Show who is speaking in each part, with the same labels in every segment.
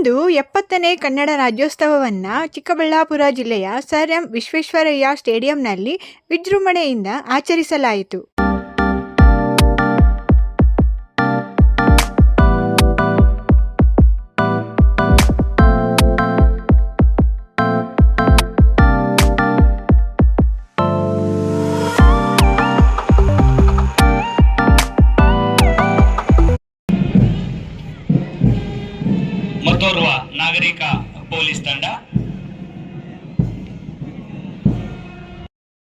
Speaker 1: ಇಂದು ಎಪ್ಪತ್ತನೇ ಕನ್ನಡ ರಾಜ್ಯೋತ್ಸವವನ್ನು ಚಿಕ್ಕಬಳ್ಳಾಪುರ ಜಿಲ್ಲೆಯ ಸರ್ ಎಂ ವಿಶ್ವೇಶ್ವರಯ್ಯ ಸ್ಟೇಡಿಯಂನಲ್ಲಿ ವಿಜೃಂಭಣೆಯಿಂದ ಆಚರಿಸಲಾಯಿತು.
Speaker 2: ಪೊಲೀಸ್ ತಂಡ.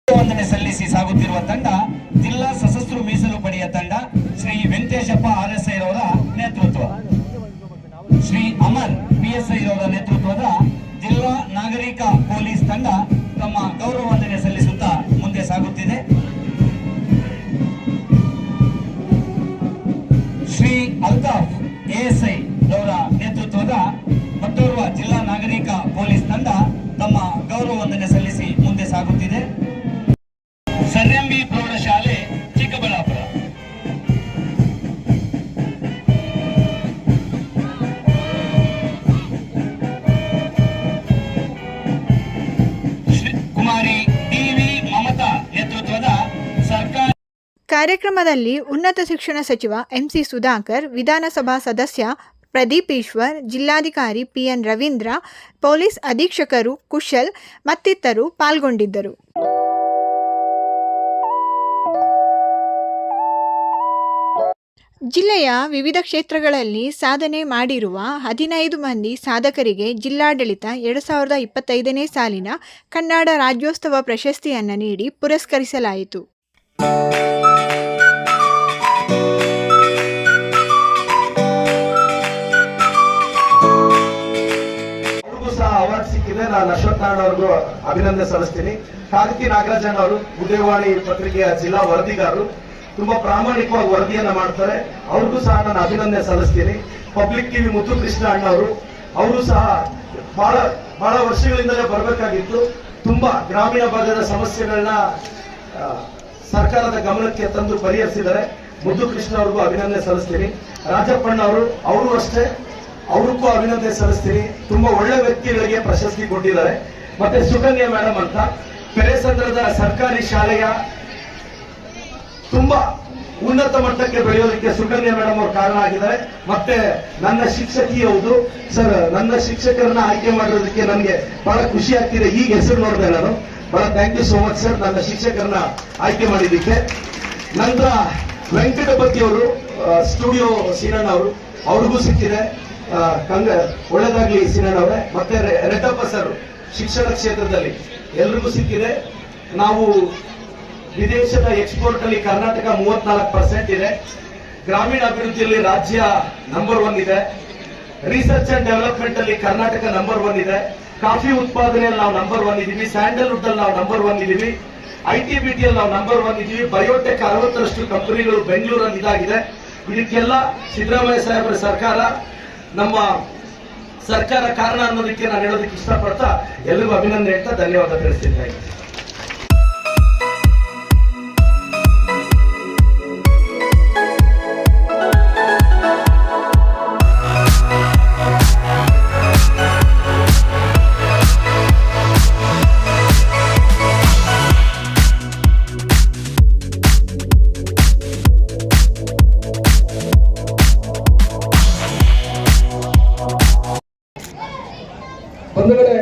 Speaker 2: ವಂದನೆ ಸಲ್ಲಿಸಿ ಸಾಗುತ್ತಿರುವ ತಂಡ ಜಿಲ್ಲಾ ಸಶಸ್ತ್ರ ಮೀಸಲು ಪಡೆಯ ತಂಡ Shri Venkateshappa R S I ರವರ ನೇತೃತ್ವ. ಶ್ರೀ ಅಮರ್ ಪಿಎಸ್ಐ ರವರ ನೇತೃತ್ವದ ಜಿಲ್ಲಾ ನಾಗರಿಕ ಪೊಲೀಸ್ ತಂಡ ತಮ್ಮ ಗೌರವ ವಂದನೆ ಸಲ್ಲಿಸುತ್ತಾ ಮುಂದೆ ಸಾಗುತ್ತಿದೆ. ಶ್ರೀ ಅಲ್ತಾಫ್ ಎಎಸ್ಐ ತಮ್ಮ ಗೌರವ ವಂದನೆ ಸಲ್ಲಿಸಿ ಮುಂದೆ ಸಾಗುತ್ತಿದೆ. ಸರ್ಎಂಬಿ ಪ್ರೌಢಶಾಲೆ, ಚಿಕ್ಕಬಳ್ಳಾಪುರ. ಕುಮಾರಿ ಟಿವಿ ಮಮತಾ ನೇತೃತ್ವದ ಸರ್ಕಾರ
Speaker 1: ಕಾರ್ಯಕ್ರಮದಲ್ಲಿ ಉನ್ನತ ಶಿಕ್ಷಣ ಸಚಿವ ಎಂಸಿ ಸುಧಾಕರ್, ವಿಧಾನಸಭಾ ಸದಸ್ಯ ಪ್ರದೀಪ್ ಈಶ್ವರ್, ಜಿಲ್ಲಾಧಿಕಾರಿ ಪಿಎನ್ ರವೀಂದ್ರ, ಪೊಲೀಸ್ ಅಧೀಕ್ಷಕರು ಕುಶಲ್ ಮತ್ತಿತರರು ಪಾಲ್ಗೊಂಡಿದ್ದರು. ಜಿಲ್ಲೆಯ ವಿವಿಧ ಕ್ಷೇತ್ರಗಳಲ್ಲಿ ಸಾಧನೆ ಮಾಡಿರುವ ಹದಿನೈದು ಮಂದಿ ಸಾಧಕರಿಗೆ ಜಿಲ್ಲಾಡಳಿತ ಎರಡು ಸಾವಿರದ ಇಪ್ಪತ್ತೈದನೇ ಸಾಲಿನ ಕನ್ನಡ ರಾಜ್ಯೋತ್ಸವ ಪ್ರಶಸ್ತಿಯನ್ನು ನೀಡಿ ಪುರಸ್ಕರಿಸಲಾಯಿತು.
Speaker 3: ನಾನು ಅಶ್ವಥ್ ನಾರಾಯಣ ಅವ್ರಿಗೂ ಅಭಿನಂದನೆ ಸಲ್ಲಿಸ್ತೀನಿ. ಕಾಗತಿ ನಾಗರಾಜನ್ ಅವರು ಉದಯವಾಣಿ ಪತ್ರಿಕೆಯ ಜಿಲ್ಲಾ ವರದಿಗಾರರು. ತುಂಬಾ ಪ್ರಾಮಾಣಿಕವಾಗಿ ವರದಿಯನ್ನ ಮಾಡ್ತಾರೆ. ಅವ್ರಿಗೂ ಸಹ ನಾನು ಅಭಿನಂದನೆ ಸಲ್ಲಿಸ್ತೀನಿ. ಪಬ್ಲಿಕ್ ಟಿವಿ ಮುತ್ತು ಕೃಷ್ಣ ಅಣ್ಣ ಅವರು ಅವರು ಸಹ ಬಹಳ ಬಹಳ ವರ್ಷಗಳಿಂದಲೇ ಬರಬೇಕಾಗಿತ್ತು. ತುಂಬಾ ಗ್ರಾಮೀಣ ಭಾಗದ ಸಮಸ್ಯೆಗಳನ್ನ ಸರ್ಕಾರದ ಗಮನಕ್ಕೆ ತಂದು ಪರಿಹರಿಸಿದ್ದಾರೆ. ಮುದ್ದು ಕೃಷ್ಣ ಅವ್ರಿಗೂ ಅಭಿನಂದನೆ ಸಲ್ಲಿಸ್ತೀನಿ. ರಾಜಪ್ಪಣ್ಣ ಅವರು ಅವರು ಅಷ್ಟೇ. ಅವ್ರಿಗೂ ಅಭಿನಂದನೆ ಸಲ್ಲಿಸ್ತೀನಿ. ತುಂಬಾ ಒಳ್ಳೆ ವ್ಯಕ್ತಿಗಳಿಗೆ ಪ್ರಶಸ್ತಿ ಕೊಟ್ಟಿದ್ದಾರೆ. ಮತ್ತೆ ಸುಕನ್ಯಾ ಮೇಡಮ್ ಅಂತ. ಪೆರೆಸಂದ್ರದ ಸರ್ಕಾರಿ ಶಾಲೆಯ ತುಂಬಾ ಉನ್ನತ ಮಟ್ಟಕ್ಕೆ ಬೆಳೆಯೋದಕ್ಕೆ ಸುಕನ್ಯಾ ಮೇಡಮ್ ಅವರು ಕಾರಣ ಆಗಿದ್ದಾರೆ. ಮತ್ತೆ ನನ್ನ ಶಿಕ್ಷಕಿ ಹೌದು. ಸರ್, ನನ್ನ ಶಿಕ್ಷಕರನ್ನ ಆಯ್ಕೆ ಮಾಡಿರೋದಕ್ಕೆ ನನಗೆ ಬಹಳ ಖುಷಿ ಆಗ್ತಿದೆ. ಈಗ ಹೆಸರು ನೋಡಿದೆ ನಾನು. ಬಹಳ thank you so much sir ನನ್ನ ಶಿಕ್ಷಕರನ್ನ ಆಯ್ಕೆ ಮಾಡಿದ್ದಕ್ಕೆ. ನಂತರ ವೆಂಕಟಪತಿ ಅವರು ಸ್ಟುಡಿಯೋ ಸೀನಣ್ಣ ಅವರು. ಅವ್ರಿಗೂ ಸಿಕ್ಕಿದೆ. ಕಂಗ, ಒಳ್ಳೇದಾಗ್ಲಿ ಸೀನಣ್ಣ ಅವರೇ. ಮತ್ತೆ ರೆಡ್ಡಪ್ಪ ಸರ್, ಶಿಕ್ಷಣ ಕ್ಷೇತ್ರದಲ್ಲಿ ಎಲ್ರಿಗೂ ಸಿಕ್ಕಿದೆ. ನಾವು ವಿದೇಶದ ಎಕ್ಸ್ಪೋರ್ಟ್ ಅಲ್ಲಿ ಕರ್ನಾಟಕ ಮೂವತ್ನಾಲ್ಕು ಪರ್ಸೆಂಟ್ ಇದೆ. ಗ್ರಾಮೀಣ ಅಭಿವೃದ್ಧಿಯಲ್ಲಿ ರಾಜ್ಯ ನಂಬರ್ ಒನ್ ಇದೆ. ರಿಸರ್ಚ್ ಅಂಡ್ ಡೆವಲಪ್ಮೆಂಟ್ ಅಲ್ಲಿ ಕರ್ನಾಟಕ ನಂಬರ್ ಒನ್ ಇದೆ. ಕಾಫಿ ಉತ್ಪಾದನೆಯಲ್ಲಿ ನಾವು ನಂಬರ್ ಒನ್ ಇದೀವಿ. ಸ್ಯಾಂಡಲ್ವುಡ್ ಅಲ್ಲಿ ನಾವು ನಂಬರ್ ಒನ್ ಇದೀವಿ. ಐ ಟಿ ಬಿ ಟಿ ಅಲ್ಲಿ ನಾವು ನಂಬರ್ ಒನ್ ಇದೀವಿ. ಬಯೋಟೆಕ್ ಅರವತ್ತರಷ್ಟು ಕಂಪನಿಗಳು ಬೆಂಗಳೂರಲ್ಲಿ ಇದಾಗಿದೆ ಇದಕ್ಕೆಲ್ಲ ಸಿದ್ದರಾಮಯ್ಯ ಸಾಹೇಬರ ಸರ್ಕಾರ ನಮ್ಮ ಸರ್ಕಾರ ಕಾರಣ ಅನ್ನೋದಕ್ಕೆ ನಾನು ಹೇಳೋದಕ್ಕೆ ಇಷ್ಟಪಡ್ತಾ ಎಲ್ಲರಿಗೂ ಅಭಿನಂದನೆ ಹೇಳ್ತಾ ಧನ್ಯವಾದ ತಿಳಿಸ್ತೀನಿ
Speaker 4: ಬಂಧುಗಳೇ,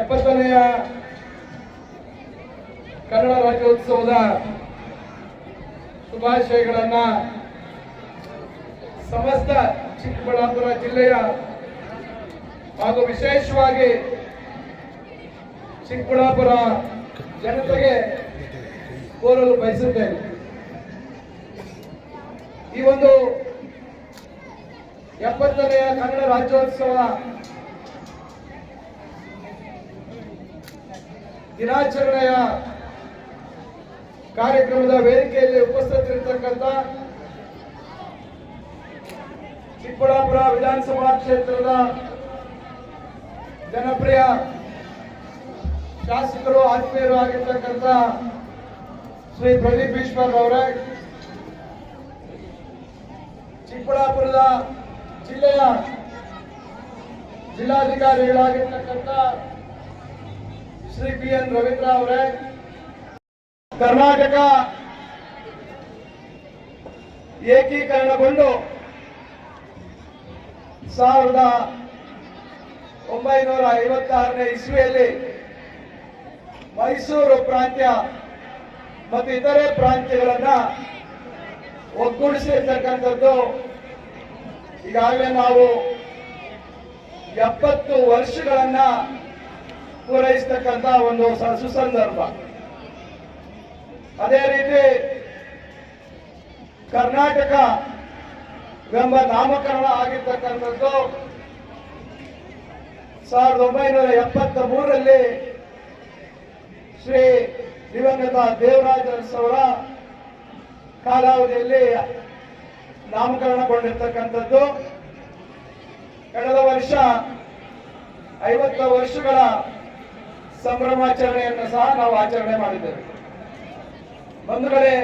Speaker 4: ಎಪ್ಪತ್ತನೆಯ ಕನ್ನಡ ರಾಜ್ಯೋತ್ಸವದ ಶುಭಾಶಯಗಳನ್ನ ಸಮಸ್ತ ಚಿಕ್ಕಬಳ್ಳಾಪುರ ಜಿಲ್ಲೆಯ ಹಾಗೂ ವಿಶೇಷವಾಗಿ ಚಿಕ್ಕಬಳ್ಳಾಪುರ ಜನತೆಗೆ ಕೋರಲು ಬಯಸುತ್ತೇನೆ. ಈ ಒಂದು ಎಪ್ಪತ್ತನೆಯ ಕನ್ನಡ ರಾಜ್ಯೋತ್ಸವ ದಿನಾಚರಣೆಯ ಕಾರ್ಯಕ್ರಮದ ವೇದಿಕೆಯಲ್ಲಿ ಉಪಸ್ಥಿತರಿರ್ತಕ್ಕಂಥ ಚಿಕ್ಕಬಳ್ಳಾಪುರ ವಿಧಾನಸಭಾ ಕ್ಷೇತ್ರದ ಜನಪ್ರಿಯ ಶಾಸಕರು, ಆತ್ಮೀಯರು ಆಗಿರ್ತಕ್ಕಂಥ ಶ್ರೀ ಪ್ರದೀಪ್ ಈಶ್ವರ್ ಅವರೇ, ಚಿಕ್ಕಬಳ್ಳಾಪುರದ ಜಿಲ್ಲೆಯ ಜಿಲ್ಲಾಧಿಕಾರಿಗಳಾಗಿರ್ತಕ್ಕಂಥ ಶ್ರೀ ಪಿ ಎನ್ ರವೀಂದ್ರ ಅವರೇ, ಕರ್ನಾಟಕ ಏಕೀಕರಣಗೊಂಡು ಸಾವಿರದ ಒಂಬೈನೂರ ಐವತ್ತಾರನೇ ಇಸ್ವಿಯಲ್ಲಿ ಮೈಸೂರು ಪ್ರಾಂತ್ಯ ಮತ್ತು ಇತರೆ ಪ್ರಾಂತ್ಯಗಳನ್ನು ಒಗ್ಗೂಡಿಸಿರ್ತಕ್ಕಂಥದ್ದು ಈಗಾಗಲೇ ನಾವು ಎಪ್ಪತ್ತು ವರ್ಷಗಳನ್ನ ಪೂರೈಸತಕ್ಕಂತ ಒಂದು ಸುಸಂದರ್ಭ. ಅದೇ ರೀತಿ ಕರ್ನಾಟಕ ಎಂಬ ನಾಮಕರಣ ಆಗಿರ್ತಕ್ಕಂಥದ್ದು ಸಾವಿರದ ಒಂಬೈನೂರ ಎಪ್ಪತ್ತ ಮೂರರಲ್ಲಿ ಶ್ರೀ ದಿವಂಗತ ದೇವರಾಜ ಕಾಲಾವಧಿಯಲ್ಲಿ ನಾಮಕರಣಗೊಂಡಿರ್ತಕ್ಕಂಥದ್ದು. ವರ್ಷ ಐವತ್ತು ವರ್ಷಗಳ ಸಂಭ್ರಮಾಚರಣೆಯನ್ನು ಸಹ ನಾವು ಆಚರಣೆ ಮಾಡಿದ್ದೇವೆ. ಬಂಧುಗಳೇ,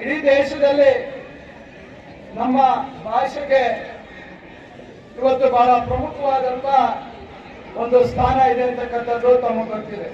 Speaker 4: ಇಡೀ ದೇಶದಲ್ಲಿ ನಮ್ಮ ಭಾಷೆಗೆ ಇವತ್ತು ಬಹಳ ಪ್ರಮುಖವಾದಂತ ಒಂದು ಸ್ಥಾನ ಇದೆ ಅಂತಕ್ಕಂಥದ್ದು ತಮಗೆ ಗೊತ್ತಿದೆ.